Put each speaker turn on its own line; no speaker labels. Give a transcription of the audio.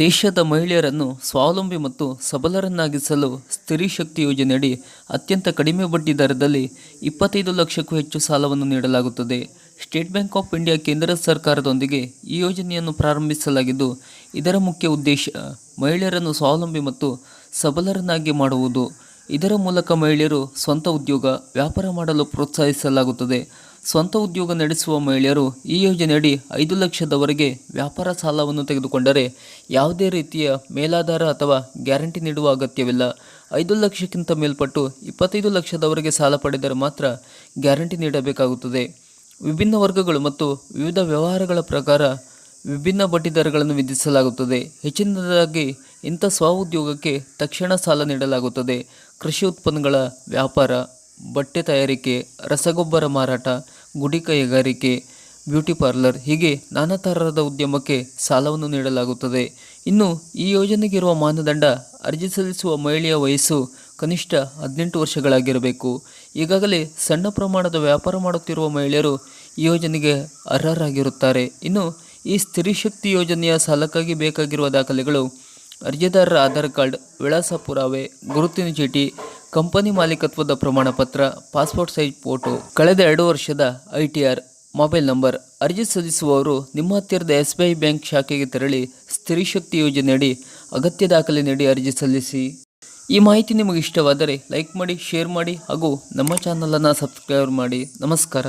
ದೇಶದ ಮಹಿಳೆಯರನ್ನು ಸ್ವಾವಲಂಬಿ ಮತ್ತು ಸಬಲರನ್ನಾಗಿಸಲು ಸ್ತ್ರೀ ಶಕ್ತಿ ಯೋಜನೆಯಡಿ ಅತ್ಯಂತ ಕಡಿಮೆ ಬಡ್ಡಿ ದರದಲ್ಲಿ ಇಪ್ಪತ್ತೈದು ಲಕ್ಷಕ್ಕೂ ಹೆಚ್ಚು ಸಾಲವನ್ನು ನೀಡಲಾಗುತ್ತದೆ. ಸ್ಟೇಟ್ ಬ್ಯಾಂಕ್ ಆಫ್ ಇಂಡಿಯಾ ಕೇಂದ್ರ ಸರ್ಕಾರದೊಂದಿಗೆ ಈ ಯೋಜನೆಯನ್ನು ಪ್ರಾರಂಭಿಸಲಾಗಿದ್ದು, ಇದರ ಮುಖ್ಯ ಉದ್ದೇಶ ಮಹಿಳೆಯರನ್ನು ಸ್ವಾವಲಂಬಿ ಮತ್ತು ಸಬಲರನ್ನಾಗಿ ಮಾಡುವುದು. ಇದರ ಮೂಲಕ ಮಹಿಳೆಯರು ಸ್ವಂತ ಉದ್ಯೋಗ, ವ್ಯಾಪಾರ ಮಾಡಲು ಪ್ರೋತ್ಸಾಹಿಸಲಾಗುತ್ತದೆ. ಸ್ವಂತ ಉದ್ಯೋಗ ನಡೆಸುವ ಮಹಿಳೆಯರು ಈ ಯೋಜನೆಯಡಿ ಐದು ಲಕ್ಷದವರೆಗೆ ವ್ಯಾಪಾರ ಸಾಲವನ್ನು ತೆಗೆದುಕೊಂಡರೆ ಯಾವುದೇ ರೀತಿಯ ಮೇಲಾಧಾರ ಅಥವಾ ಗ್ಯಾರಂಟಿ ನೀಡುವ ಅಗತ್ಯವಿಲ್ಲ. ಐದು ಲಕ್ಷಕ್ಕಿಂತ ಮೇಲ್ಪಟ್ಟು ಇಪ್ಪತ್ತೈದು ಲಕ್ಷದವರೆಗೆ ಸಾಲ ಪಡೆದರೆ ಮಾತ್ರ ಗ್ಯಾರಂಟಿ ನೀಡಬೇಕಾಗುತ್ತದೆ. ವಿಭಿನ್ನ ವರ್ಗಗಳು ಮತ್ತು ವಿವಿಧ ವ್ಯವಹಾರಗಳ ಪ್ರಕಾರ ವಿಭಿನ್ನ ಬಡ್ಡಿ ದರಗಳನ್ನು ವಿಧಿಸಲಾಗುತ್ತದೆ. ಹೆಚ್ಚಿನದಾಗಿ ಇಂಥ ಸ್ವ ಉದ್ಯೋಗಕ್ಕೆ ತಕ್ಷಣ ಸಾಲ ನೀಡಲಾಗುತ್ತದೆ. ಕೃಷಿ ಉತ್ಪನ್ನಗಳ ವ್ಯಾಪಾರ, ಬಟ್ಟೆ ತಯಾರಿಕೆ, ರಸಗೊಬ್ಬರ ಮಾರಾಟ, ಗುಡಿ ಕೈಗಾರಿಕೆ, ಬ್ಯೂಟಿ ಪಾರ್ಲರ್ ಹೀಗೆ ನಾನಾ ಥರದ ಉದ್ಯಮಕ್ಕೆ ಸಾಲವನ್ನು ನೀಡಲಾಗುತ್ತದೆ. ಇನ್ನು ಈ ಯೋಜನೆಗೆ ಇರುವ ಮಾನದಂಡ ಅರ್ಜಿ ಸಲ್ಲಿಸುವ ಮಹಿಳೆಯ ವಯಸ್ಸು ಕನಿಷ್ಠ ಹದಿನೆಂಟು ವರ್ಷಗಳಾಗಿರಬೇಕು. ಈಗಾಗಲೇ ಸಣ್ಣ ಪ್ರಮಾಣದ ವ್ಯಾಪಾರ ಮಾಡುತ್ತಿರುವ ಮಹಿಳೆಯರು ಈ ಯೋಜನೆಗೆ ಅರ್ಹರಾಗಿರುತ್ತಾರೆ. ಇನ್ನು ಈ ಸ್ತ್ರೀ ಶಕ್ತಿ ಯೋಜನೆಯ ಸಾಲಕ್ಕಾಗಿ ಬೇಕಾಗಿರುವ ದಾಖಲೆಗಳು ಅರ್ಜಿದಾರರ ಆಧಾರ್ ಕಾರ್ಡ್ ವಿಳಾಸ ಪುರಾವೆ ಗುರುತಿನ ಚೀಟಿ, ಕಂಪನಿ ಮಾಲೀಕತ್ವದ ಪ್ರಮಾಣ ಪತ್ರ ಪಾಸ್ಪೋರ್ಟ್ ಸೈಜ್ ಫೋಟೋ. ಕಳೆದ ಎರಡು ವರ್ಷದ I T R mobile number. ಅರ್ಜಿ ಸಲ್ಲಿಸುವವರು ನಿಮ್ಮ ಹತ್ತಿರದ ಎಸ್ ಬಿ ಐ ಬ್ಯಾಂಕ್ ಶಾಖೆಗೆ ತೆರಳಿ ಸ್ತ್ರೀ ಶಕ್ತಿ ಯೋಜನೆಯಡಿ ಅಗತ್ಯ ದಾಖಲೆ ನೀಡಿ ಅರ್ಜಿ ಸಲ್ಲಿಸಿ. ಈ ಮಾಹಿತಿ ನಿಮಗೆ ಇಷ್ಟವಾದರೆ ಲೈಕ್ ಮಾಡಿ, ಶೇರ್ ಮಾಡಿ ಹಾಗೂ ನಮ್ಮ ಚಾನಲನ್ನು ಸಬ್ಸ್ಕ್ರೈಬ್ ಮಾಡಿ. ನಮಸ್ಕಾರ.